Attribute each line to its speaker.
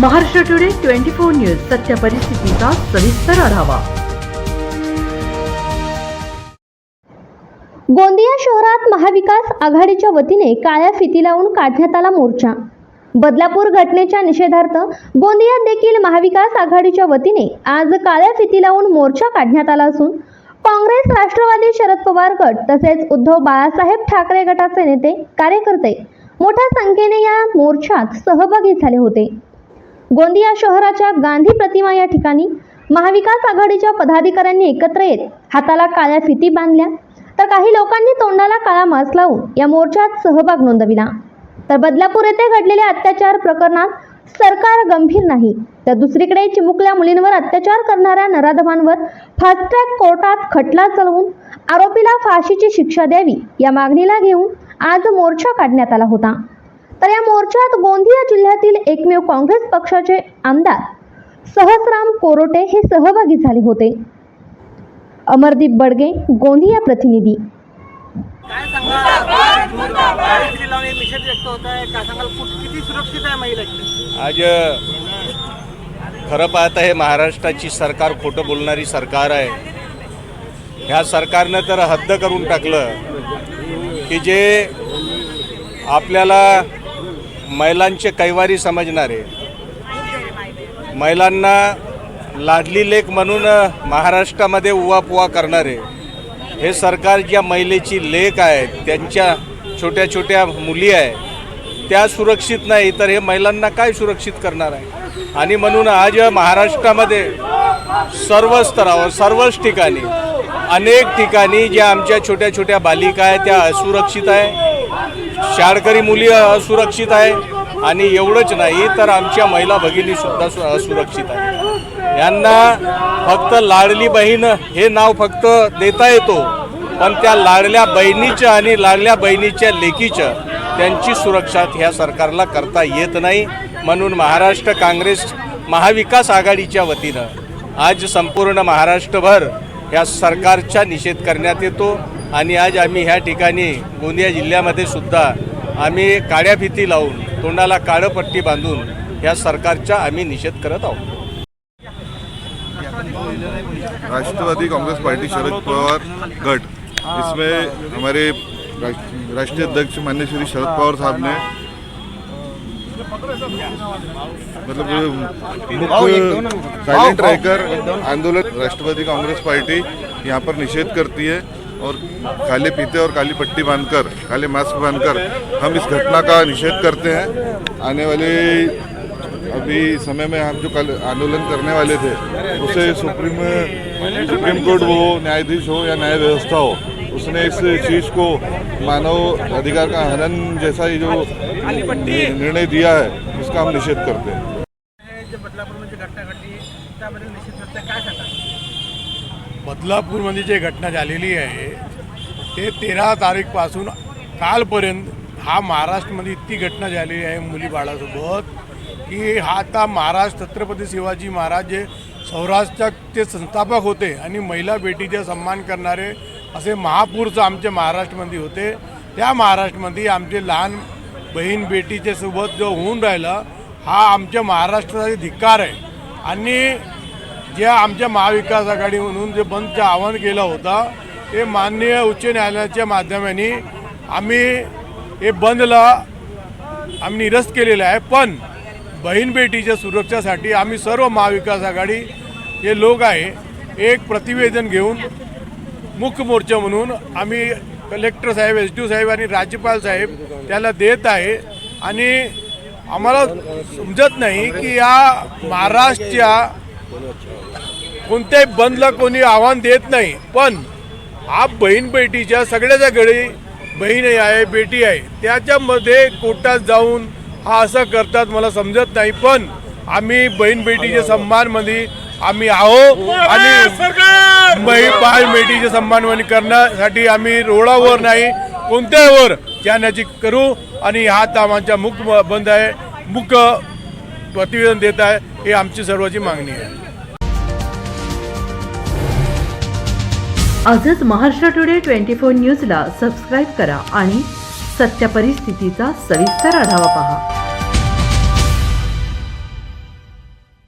Speaker 1: Maharashtra today twenty four news सत्य परिस्थितीचा सविस्तर आढावा.
Speaker 2: गोंदिया शहरात महाविकास आघाडीच्या वतीने काळ्या फिती लावून काढण्यात आला मोर्चा. बदलापूर घटनेच्या निषेधार्थ गोंदियात देखील महाविकास आघाडीच्या वतीने आज काळ्या फिती लावून मोर्चा काढण्यात आला असून काँग्रेस राष्ट्रवादी शरद पवार गट तसेच उद्धव बाळासाहेब ठाकरे गटाचे नेते कार्यकर्ते मोठ्या संख्येने या मोर्चात सहभागी झाले होते. गोंदिया शहराच्या गांधी प्रतिमा या ठिकाणी महाविकास आघाडीच्या पदाधिकाऱ्यांनी एकत्र येत हाताला काळ्या फिती बांधल्या. तर काही लोकांनी तोंडाला काळा मास्क लावून या मोर्चात सहभाग नोंदविला. तर बदलापूर येथे घडलेल्या अत्याचार प्रकरणात सरकार गंभीर नाही. तर दुसरीकडे चिमुकल्या मुलींवर अत्याचार करणाऱ्या नराधमांवर फास्ट ट्रॅक कोर्टात खटला चालवून आरोपीला फाशीची शिक्षा द्यावी या मागणीला घेऊन आज मोर्चा काढण्यात आला होता. तर या मोर्चात गोंदिया जिल्ह्यातील एकमेव काँग्रेस पक्षाचे आमदार सहसराम कोरोटे हे सहभागी झाले होते. अमरदीप बडगे गोंदिया प्रतिनिधी.
Speaker 3: आज खरं पाहता हे महाराष्ट्राची सरकार खोटं बोलणारी सरकार आहे. ह्या सरकारनं तर हद्द करून टाकलं की जे आपल्याला महिलांचे कैवारी समजणारे. महिलांना लाडली लेख म्हणून महाराष्ट्रामध्ये उवापुवा करणारे. हे सरकार ज्या महिलेची लेख आहे त्यांच्या छोट्या छोट्या मुली आहे त्या सुरक्षित नाही तर हे महिलांना काय सुरक्षित करणार आहे? आणि म्हणून आज महाराष्ट्रामध्ये सर्व स्तरावर सर्वच ठिकाणी अनेक ठिकाणी ज्या आमच्या छोट्या छोट्या बालिका आहेत त्या असुरक्षित आहे. शाळकरी मुली असुरक्षित आहे आणि एवढंच नाही तर आमच्या महिला भगिनीसुद्धा सु असुरक्षित आहे. यांना फक्त लाडली बहीण हे नाव फक्त देता येतो पण त्या लाडल्या बहिणीचं आणि लाडल्या बहिणीच्या लेकीच्या त्यांची सुरक्षा ह्या सरकारला करता येत नाही. म्हणून महाराष्ट्र काँग्रेस महाविकास आघाडीच्या वतीनं आज संपूर्ण महाराष्ट्रभर ह्या सरकारचा निषेध करण्यात येतो. आणि आज आम्ही ह्या ठिकाणी गोंदिया जिल्ह्यामध्ये सुद्धा आम्ही काळ्या फिती लावून तोंडाला काळं पट्टी बांधून ह्या सरकारचा आम्ही निषेध करत आहोत.
Speaker 4: राष्ट्रवादी कांग्रेस पार्टी शरद पवार गट. इसमें हमारे राष्ट्र- राष्ट्रीय अध्यक्ष माननीय श्री शरद पवार साहब ने मतलब साइलेंट रहकर आंदोलन राष्ट्रवादी कांग्रेस पार्टी यहाँ पर निषेध करती है। और काले पीते और काली पट्टी बांधकर काले मास्क बांधकर हम इस घटना का निषेध करते हैं। आने वाले, अभी समय में हम जो कल आंदोलन करने वाले थे, उसे सुप्रीम सुप्रीम कोर्ट हो, न्यायाधीश हो या न्याय व्यवस्था हो, उसने इस चीज़ को मानव अधिकार का हनन जैसा ही जो निर्णय दिया है, उसका हम निषेध करते हैं?
Speaker 5: बदलापूरमध्ये
Speaker 6: जे घटना झालेली आहे ते तेरा तारीखपासून कालपर्यंत हा महाराष्ट्रामध्ये इतकी घटना झालेली आहे मुली बाळासोबत की हा आता महाराष्ट्र छत्रपती शिवाजी महाराज जे सौराष्ट्राच्या ते संस्थापक होते आणि महिला बेटीचे सन्मान करणारे असे महापुरुष आमच्या महाराष्ट्रामध्ये होते. त्या महाराष्ट्रामध्ये आमचे लहान बहीण बेटीच्या सोबत जो होऊन राहिला हा आमच्या महाराष्ट्राचा धिक्कार आहे. आणि जे आमच्या महाविकास आघाडी म्हणून जे बंदचं आवाहन केलं होतं ते माननीय उच्च न्यायालयाच्या माध्यमाने आम्ही हे बंदला आम्ही निरस्त केलेलं आहे. पण बहीण बेटीच्या सुरक्षेसाठी आम्ही सर्व महाविकास आघाडी हे लोक आहे एक प्रतिवेदन घेऊन मुख्य मोर्चा म्हणून आम्ही कलेक्टर साहेब एस डी साहेब आणि राज्यपाल साहेब त्याला देत आहे. आणि आम्हाला समजत नाही की या महाराष्ट्रच्या कोणत्याही बंदला कोणी आव्हान देत नाही पण हा बहीण बेटीच्या सगळ्याच्या घरी बहीण आहे बेटी आहे त्याच्यामध्ये कोर्टात जाऊन हा असं करतात मला समजत नाही पण आम्ही बहीण बेटीच्या सन्मानमध्ये आम्ही आहो आणि बाळ बेटीच्या सन्मानमध्ये करण्यासाठी आम्ही रोडावर नाही कोणत्यावर जाण्याची करू आणि हा आमच्या मुख्य बंद आहे मुख्य प्रतिवेदन देत आहे ही आमची सर्वांची मागणी आहे.
Speaker 1: आजच महाराष्ट्र टुडे ट्वेंटी फोर न्यूजला सबस्क्राईब करा आणि सत्य परिस्थितीचा सविस्तर आढावा पहा.